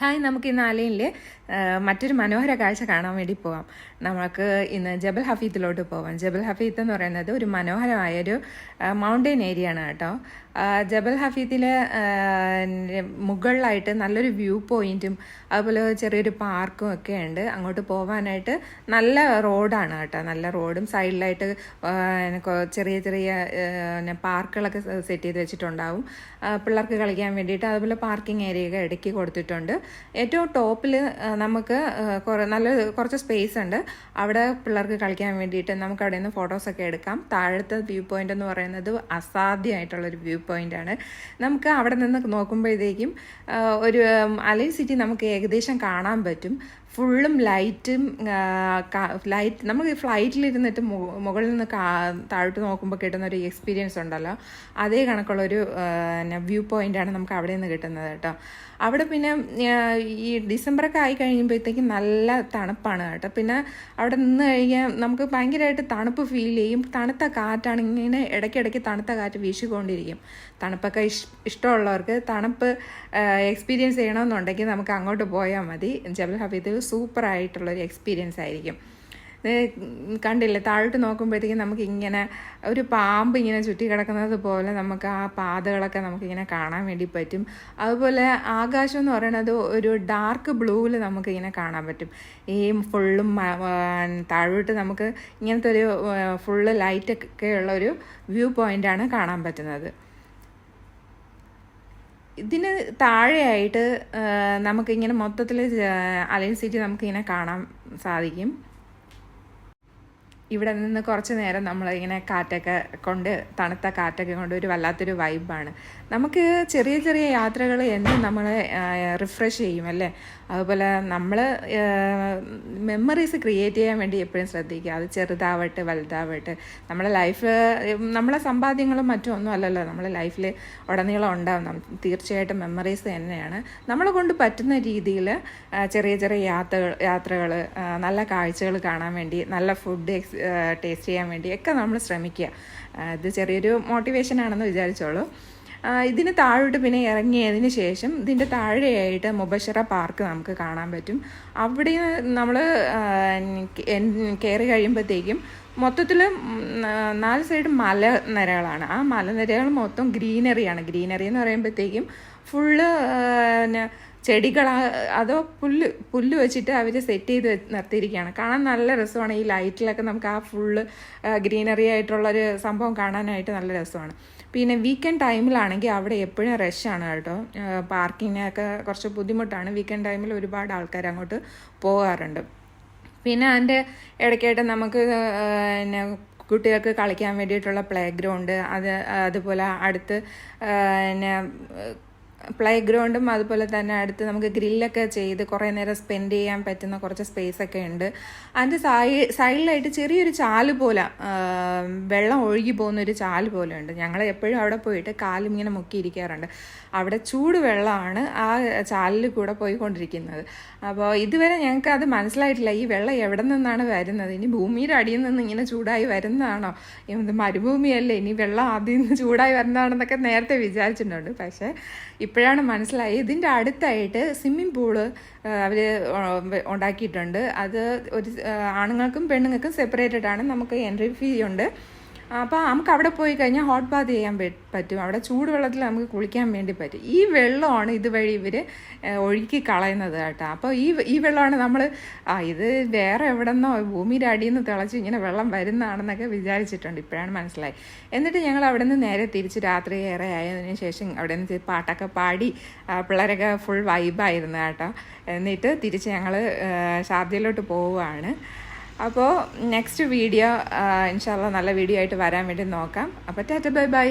Hi നമുക്ക് ഇന്ന് ആലയിലെ മറ്റൊരു മനോഹര കാഴ്ച കാണാൻ വേണ്ടി പോവാം. നമുക്ക് ഇന്ന് ജബൽ ഹഫീത്തിലോട്ട് പോവാം. ജബൽ ഹഫീത്ത് എന്ന് പറയുന്നത് ഒരു മനോഹരമായൊരു മൗണ്ടൻ ഏരിയ ആണ് കേട്ടോ. ജബൽ ഹഫീത്തിൽ മുകളിലായിട്ട് നല്ലൊരു വ്യൂ പോയിന്റും അതുപോലെ ചെറിയൊരു പാർക്കും ഒക്കെ ഉണ്ട്. അങ്ങോട്ട് പോകാനായിട്ട് നല്ല റോഡാണ് കേട്ടോ. നല്ല റോഡും സൈഡിലായിട്ട് ചെറിയ ചെറിയ പാർക്കുകളൊക്കെ സെറ്റ് ചെയ്ത് വെച്ചിട്ടുണ്ടാവും. പിള്ളേർക്ക് കളിക്കാൻ വേണ്ടിയിട്ട് അതുപോലെ പാർക്കിംഗ് ഏരിയയൊക്കെ ഇടയ്ക്ക് കൊടുത്തിട്ടുണ്ട്. ഏറ്റവും ടോപ്പിൽ നമുക്ക് നല്ല കുറച്ച് സ്പേസ് ഉണ്ട്. അവിടെ പിള്ളേർക്ക് കളിക്കാൻ വേണ്ടിയിട്ട് നമുക്ക് അവിടെ നിന്ന് ഫോട്ടോസൊക്കെ എടുക്കാം. താഴത്തെ വ്യൂ പോയിന്റ് എന്ന് പറയുന്നത് അസാധ്യമായിട്ടുള്ളൊരു വ്യൂ പോയിന്റ് ആണ്. നമുക്ക് അവിടെ നിന്ന് നോക്കുമ്പോഴത്തേക്കും ഒരു അലൈൻ സിറ്റി നമുക്ക് ഏകദേശം കാണാൻ പറ്റും. ഫുള്ളും ലൈറ്റും ലൈറ്റ് നമുക്ക് ഫ്ലൈറ്റിലിരുന്നിട്ട് മുകളിൽ നിന്ന് താഴോട്ട് നോക്കുമ്പോൾ കിട്ടുന്ന ഒരു എക്സ്പീരിയൻസ് ഉണ്ടല്ലോ. അതേ കണക്കുള്ളൊരു വ്യൂ പോയിന്റാണ് നമുക്ക് അവിടെ നിന്ന് കിട്ടുന്നത് കേട്ടോ. അവിടെ പിന്നെ ഈ ഡിസംബറൊക്കെ ആയി കഴിയുമ്പോഴത്തേക്കും നല്ല തണുപ്പാണ് കേട്ടോ. പിന്നെ അവിടെ നിന്ന് കഴിഞ്ഞാൽ നമുക്ക് ഭയങ്കരമായിട്ട് തണുപ്പ് ഫീൽ ചെയ്യും. തണുത്ത കാറ്റാണ് ഇങ്ങനെ ഇടയ്ക്കിടയ്ക്ക് തണുത്ത കാറ്റ് വീശിക്കൊണ്ടിരിക്കും. തണുപ്പൊക്കെ ഇഷ് ഇഷ്ടമുള്ളവർക്ക് തണുപ്പ് എക്സ്പീരിയൻസ് ചെയ്യണമെന്നുണ്ടെങ്കിൽ നമുക്ക് അങ്ങോട്ട് പോയാൽ മതി. ജബൽ ഹബീദ് സൂപ്പർ ആയിട്ടുള്ളൊരു എക്സ്പീരിയൻസ് ആയിരിക്കും. കണ്ടില്ലേ താഴോട്ട് നോക്കുമ്പോഴത്തേക്കും നമുക്ക് ഇങ്ങനെ ഒരു പാമ്പ് ഇങ്ങനെ ചുറ്റി കിടക്കുന്നത് പോലെ നമുക്ക് ആ പാതകളൊക്കെ നമുക്കിങ്ങനെ കാണാൻ വേണ്ടി പറ്റും. അതുപോലെ ആകാശം എന്ന് പറയുന്നത് ഒരു ഡാർക്ക് ബ്ലൂവിൽ നമുക്കിങ്ങനെ കാണാൻ പറ്റും. ഈ ഫുള്ളും താഴോട്ട് നമുക്ക് ഇങ്ങനത്തെ ഒരു ഫുള്ള് ലൈറ്റൊക്കെ ഉള്ള ഒരു വ്യൂ പോയിന്റാണ് കാണാൻ പറ്റുന്നത്. ഇതിന് താഴെയായിട്ട് നമുക്കിങ്ങനെ മൊത്തത്തിൽ അലയൻ സിറ്റി നമുക്കിങ്ങനെ കാണാൻ സാധിക്കും. ഇവിടെ നിന്ന് കുറച്ച് നേരം നമ്മൾ ഇങ്ങനെ കാറ്റൊക്കെ കൊണ്ട് തണുത്ത കാറ്റൊക്കെ കൊണ്ട് ഒരു വല്ലാത്തൊരു വൈബാണ് നമുക്ക് ചെറിയ ചെറിയ യാത്രകൾ എന്നും നമ്മളെ റിഫ്രഷ് ചെയ്യും അല്ലേ? അതുപോലെ നമ്മൾ മെമ്മറീസ് ക്രിയേറ്റ് ചെയ്യാൻ വേണ്ടി എപ്പോഴും ശ്രദ്ധിക്കുക. അത് ചെറുതാവട്ടെ വലുതാവട്ടെ. നമ്മുടെ ലൈഫ് നമ്മളെ സമ്പാദ്യങ്ങളും മറ്റും ഒന്നും അല്ലല്ലോ. നമ്മുടെ ലൈഫിൽ ഉടനീളം ഉണ്ടാവും. തീർച്ചയായിട്ടും മെമ്മറീസ് തന്നെയാണ്. നമ്മളെ കൊണ്ട് പറ്റുന്ന രീതിയിൽ ചെറിയ ചെറിയ യാത്രകൾ യാത്രകൾ നല്ല കാഴ്ചകൾ കാണാൻ വേണ്ടി നല്ല ഫുഡ് എക്സ് ടേസ്റ്റ് ചെയ്യാൻ വേണ്ടി ഒക്കെ നമ്മൾ ശ്രമിക്കുക. ഇത് ചെറിയൊരു മോട്ടിവേഷൻ ആണെന്ന് വിചാരിച്ചോളൂ. ഇതിന് താഴോട്ട് പിന്നെ ഇറങ്ങിയതിന് ശേഷം ഇതിന്റെ താഴെയായിട്ട് മുബഷറ പാർക്ക് നമുക്ക് കാണാൻ പറ്റും. അവിടെ നമ്മൾ കയറി കഴിയുമ്പോഴത്തേക്കും മൊത്തത്തിൽ നാല് സൈഡ് മലനിരകളാണ്. ആ മലനിരകൾ മൊത്തം ഗ്രീനറിയാണ് ഗ്രീനറി എന്ന് പറയുമ്പോഴത്തേക്കും ഫുള്ള് ചെടികൾ അതോ പുല്ല് പുല്ല് വെച്ചിട്ട് അവർ സെറ്റ് ചെയ്ത് നിർത്തിയിരിക്കുകയാണ്. കാണാൻ നല്ല രസമാണ്. ഈ ലൈറ്റിലൊക്കെ നമുക്ക് ആ ഫുള്ള് ഗ്രീനറി ആയിട്ടുള്ളൊരു സംഭവം കാണാനായിട്ട് നല്ല രസമാണ്. പിന്നെ വീക്കെൻഡ് ടൈമിലാണെങ്കിൽ അവിടെ എപ്പോഴും റഷാണ് കേട്ടോ. പാർക്കിങ്ങിനൊക്കെ കുറച്ച് ബുദ്ധിമുട്ടാണ്. വീക്കെൻഡ് ടൈമിൽ ഒരുപാട് ആൾക്കാർ അങ്ങോട്ട് പോകാറുണ്ട്. പിന്നെ അതിന്റെ ഇടയ്ക്കായിട്ട് നമുക്ക് പിന്നെ കുട്ടികൾക്ക് കളിക്കാൻ വേണ്ടിയിട്ടുള്ള പ്ലേ ഗ്രൗണ്ട് അത് അതുപോലെ അടുത്ത് പിന്നെ പ്ലേ ഗ്രൗണ്ടും അതുപോലെ തന്നെ അടുത്ത് നമുക്ക് ഗ്രില്ലൊക്കെ ചെയ്ത് കുറേ നേരം സ്പെൻഡ് ചെയ്യാൻ പറ്റുന്ന കുറച്ച് സ്പേസ് ഒക്കെ ഉണ്ട്. അതിന്റെ സൈ സൈഡിലായിട്ട് ചെറിയൊരു ചാൽ പോലെ വെള്ളം ഒഴുകി പോകുന്ന ഒരു ചാൽ പോലെ ഉണ്ട്. ഞങ്ങൾ എപ്പോഴും അവിടെ പോയിട്ട് കാലും ഇങ്ങനെ മുക്കിയിരിക്കാറുണ്ട്. അവിടെ ചൂട് വെള്ളമാണ് ആ ചാലിൽ കൂടെ പോയിക്കൊണ്ടിരിക്കുന്നത്. അപ്പോൾ ഇതുവരെ ഞങ്ങൾക്ക് അത് മനസ്സിലായിട്ടില്ല. ഈ വെള്ളം എവിടെ നിന്നാണ് വരുന്നത്? ഇനി ഭൂമിയുടെ അടിയിൽ നിന്ന് ഇങ്ങനെ ചൂടായി വരുന്നതാണോ? മരുഭൂമിയല്ലേ? ഇനി വെള്ളം ആദ്യം നിന്ന് ചൂടായി വരുന്നതാണെന്നൊക്കെ നേരത്തെ വിചാരിച്ചിട്ടുണ്ട്. പക്ഷേ ഇപ്പോഴാണ് മനസ്സിലായി. ഇതിന്റെ അടുത്തായിട്ട് സ്വിമ്മിംഗ് പൂൾ അവർ ഉണ്ടാക്കിയിട്ടുണ്ട്. അത് ഒരു ആണുങ്ങൾക്കും പെണ്ണുങ്ങൾക്കും സെപ്പറേറ്റഡ് ആണ്. നമുക്ക് എൻട്രി ഫീ ഉണ്ട്. അപ്പോൾ നമുക്ക് അവിടെ പോയി കഴിഞ്ഞാൽ ഹോട്ട് ബാത്ത് ചെയ്യാൻ പറ്റും. അവിടെ ചൂടുവെള്ളത്തിൽ നമുക്ക് കുളിക്കാൻ വേണ്ടി പറ്റും. ഈ വെള്ളമാണ് ഇതുവഴി ഇവർ ഒഴുക്കി കളയുന്നത് കേട്ടോ. അപ്പോൾ ഈ ഈ വെള്ളമാണ് നമ്മൾ ആ ഇത് വേറെ എവിടെ നിന്നോ ഭൂമിയുടെ അടിയിൽ നിന്ന് തിളച്ച് ഇങ്ങനെ വെള്ളം വരുന്നതാണെന്നൊക്കെ വിചാരിച്ചിട്ടുണ്ട്. ഇപ്പോഴാണ് മനസ്സിലായി. എന്നിട്ട് ഞങ്ങൾ അവിടെ നിന്ന് നേരെ തിരിച്ച് രാത്രി ഏറെ ആയതിന് ശേഷം അവിടെ നിന്ന് പാട്ടൊക്കെ പാടി പിള്ളേരൊക്കെ ഫുൾ വൈബായിരുന്നു കേട്ടോ. എന്നിട്ട് തിരിച്ച് ഞങ്ങൾ ഷാർജയിലോട്ട് പോവുകയാണ്. അപ്പോൾ നെക്സ്റ്റ് വീഡിയോ ഇൻഷാല്ല നല്ല വീഡിയോ ആയിട്ട് വരാൻ വേണ്ടി നോക്കാം. അപ്പോൾ ടാറ്റ ബൈ ബൈ.